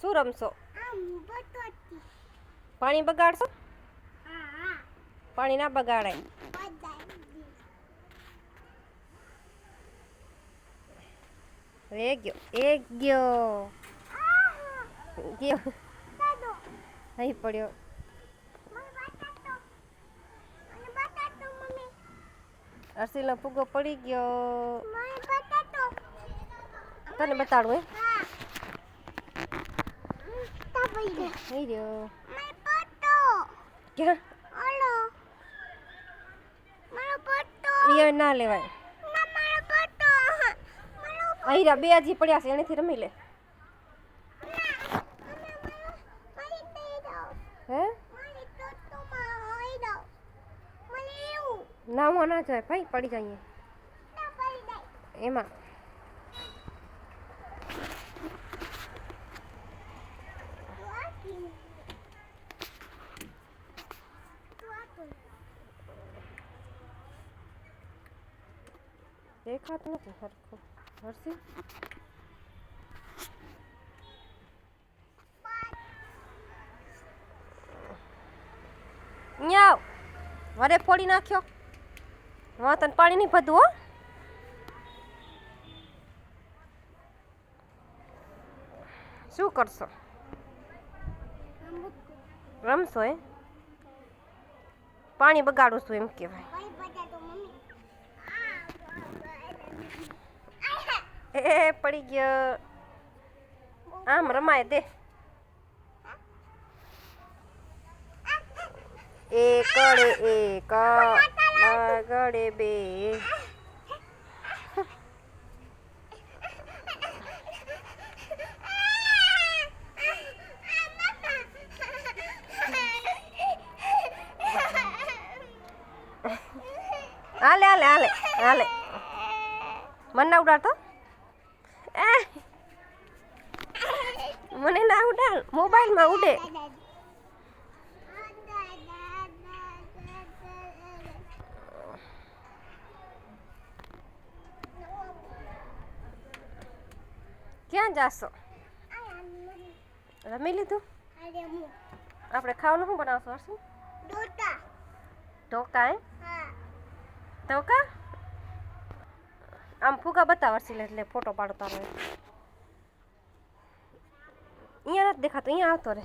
શું રમશો? પાણી બગાડશો? પાણી ના બગાડાય એ ગયો એ ગયો ગયો અહીં પડ્યો અરસીનો ફુગ્ગો પડી ગયો. તને બતાડું હે. અહીં રહ્યો મને પટ્ટો ક્યાં ઓલો મારો પટ્ટો એ ના લેવાય. ના મારો પટ્ટો મારો અહીં બે હજી પડ્યા છે એનેથી રમી લે. હે? ના ના જાય ભાઈ પડી જાય તા પડી જાય. એમાં. દેખાતું નથી સરખું. હરસી? વરે ફોડી નાખ્યો. હા તને પાણી નહીં ભરતું, હો. શું કરશો? રમશો એ પાણી બગાડું છું એમ કહેવાય. એ પડી ગયો. આમ રમાય દે. એકડે એક ગળે બે. હાલે હાલે હાલે હાલે. મને ના ઉડાડતો? મને ના ઉડાડ. મોબાઈલમાં ઉડે. ક્યાં જાશો? રમી લીધું? આપણે ખાવાનું શું બનાવશો હરશું ઢોકા. હે. ઢોકા? આમ ફુગા બતાવ હર્ષિલ એટલે ફોટો પાડતા તારો અહીંયા નથી દેખાતો અહીંયા આવતો રે